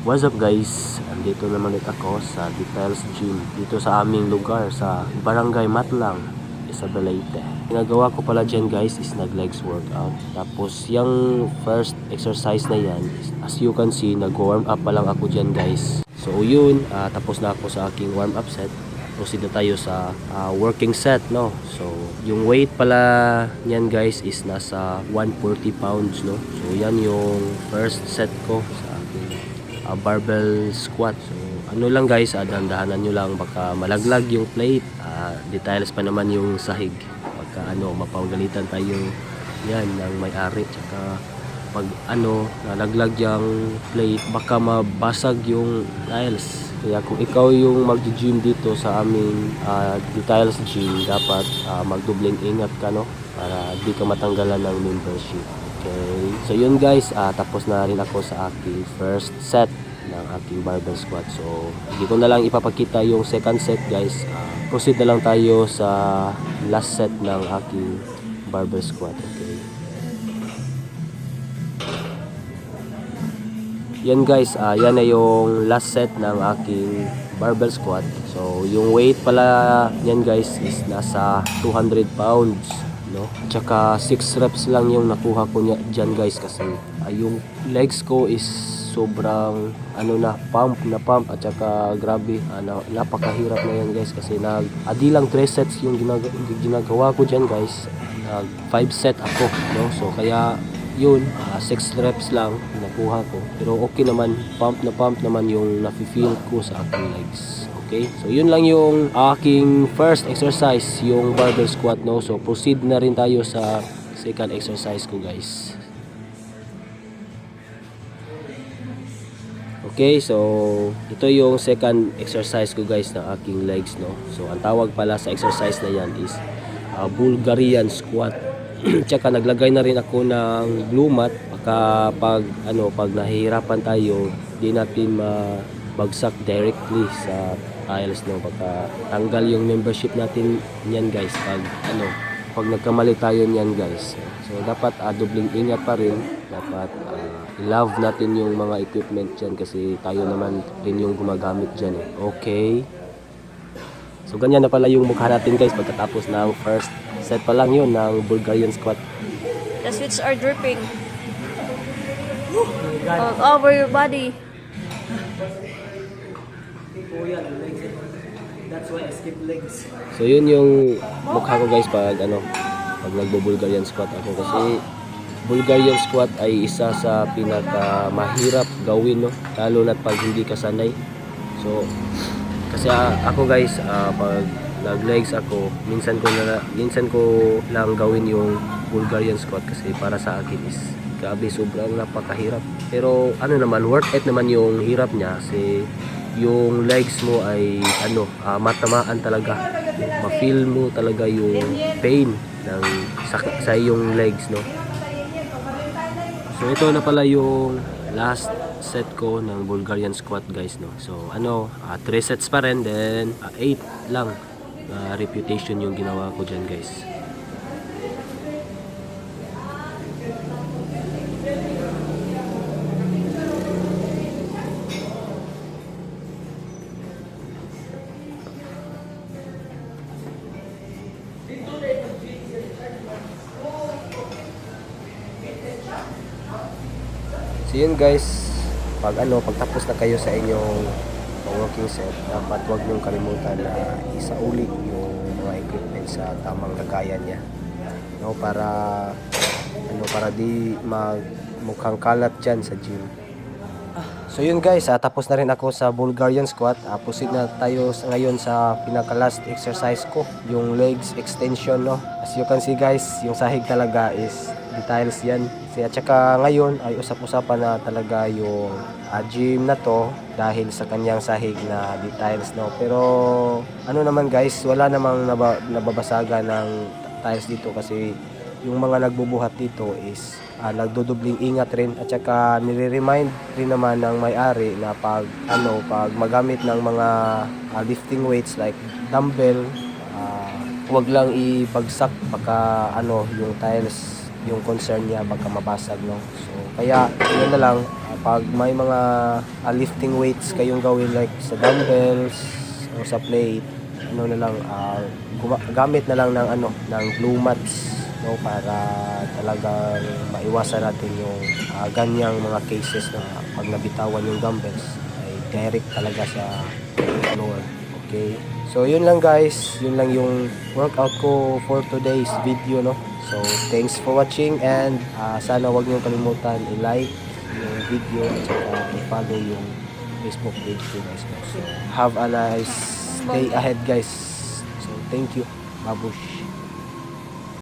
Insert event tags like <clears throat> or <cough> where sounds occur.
What's up guys? Andito naman ulit ako sa Details Gym dito sa aming lugar sa Barangay Matlang, Isabela Leyte. Ginagawa ko pala dyan guys is nag-legs workout. Tapos yung first exercise na yan, as you can see, nag-warm up pa lang ako dyan guys. So yun, ah, tapos na ako sa aking warm up set. Proceed na tayo sa ah, working set, no? So, yung weight pala niyan guys is nasa 140 pounds, no? So, yan yung first set ko sa ah, barbell squat. So, ano lang guys, uh, dahan-dahanan nyo lang baka malaglag yung plate. Ah, details pa naman yung sahig. Pagka ano, mapagalitan tayo yan ng may-ari. Tsaka pag ano, nalaglag yung plate, baka mabasag yung tiles. Kaya kung ikaw yung mag-gym dito sa aming ah, details gym, dapat ah, magdubling ingat ka no para di ka matanggalan ng membership. Okay. So yun guys, ah, tapos na rin ako sa aking first set ng aking barbell squat. So hindi ko na lang ipapakita yung second set guys. Ah, proceed na lang tayo sa last set ng aking barbell squat. Okay. Yan guys, ah, yan na yung last set ng aking barbell squat. So, yung weight pala yan guys is nasa 200 pounds, no? Tsaka 6 reps lang yung nakuha ko niya dyan guys kasi ah, yung legs ko is sobrang ano na pump na pump. At saka grabe ah, na, napakahirap na yan guys kasi nag adi lang 3 sets yung ginag- ginagawa ko dyan guys. Nag 5 set ako no? So kaya yun 6 reps lang nakuha ko. Pero okay naman pump na pump naman yung nafe-feel ko sa aking legs okay? So yun lang yung aking first exercise yung barbell squat no? So proceed na rin tayo sa second exercise ko guys. Okay, so ito yung second exercise ko guys ng aking legs no. So ang tawag pala sa exercise na yan is uh, Bulgarian squat. <clears throat> Tsaka naglagay na rin ako ng blue mat. Baka pag ano pag nahihirapan tayo, di natin mabagsak directly sa tiles no baka tanggal yung membership natin niyan guys pag ano pag nagkamali tayo niyan guys. So dapat uh, dubling ingat pa rin. Dapat ah, love natin yung mga equipment dyan kasi tayo naman rin yung gumagamit dyan eh. Okay. So ganyan na pala yung mukha natin guys pagkatapos ng first set pa lang yun ng Bulgarian squat. The sweets are dripping all over your body. That's why I skip legs. So yun yung mukha ko guys pag ano pag nagbo-Bulgarian squat ako kasi Bulgarian squat ay isa sa pinaka mahirap gawin no lalo na pag hindi ka sanay. So kasi ah, ako guys ah, pag nag-legs ako minsan ko na minsan ko lang gawin yung Bulgarian squat kasi para sa akin is grabe sobrang napakahirap. Pero ano naman worth it naman yung hirap niya kasi yung legs mo ay ano ah, matamaan talaga. Ma-feel mo talaga yung pain ng sa, sa iyong legs no? So ito na pala yung last set ko ng Bulgarian squat guys no? So ano 3 sets pa rin then 8 lang na reputation yung ginawa ko dyan guys So yun guys, pag ano, pagtapos na kayo sa inyong working set, dapat huwag niyong kalimutan na isauli yung mga equipment sa tamang lagayan niya. No, para ano para di magmukhang kalat dyan sa gym. So yun guys, ah, tapos na rin ako sa Bulgarian squat. Ah, proceed na tayo ngayon sa pinaka last exercise ko, yung legs extension no. As you can see guys, yung sahig talaga is details yan. Kasi at saka ngayon ay usap-usapan na talaga yung ah, gym na to dahil sa kanyang sahig na details no. Pero ano naman guys, wala namang naba, nababasagan ng tiles dito kasi yung mga nagbubuhat dito is ah, nagdudubling ingat rin at saka nire-remind rin naman ng may-ari na pag ano pag magamit ng mga ah, lifting weights like dumbbell ah, wag lang ibagsak baka ano yung tiles yung concern niya baka mabasag no so kaya yun na lang pag may mga ah, lifting weights kayong gawin like sa dumbbells o sa plate, ano na lang, guma- gamit na lang ng ano, ng glue mats no para talagang maiwasan natin yung ah, ganyang mga cases na pag nabitawan yung dumbbells ay direct talaga sa floor. Okay? So, yun lang guys. Yun lang yung workout ko for today's video, no? So, thanks for watching and ah, sana wag niyo kalimutan i-like yung video at saka i-follow yung Facebook page ko guys. So, have a nice day ahead guys. So, thank you. Babush.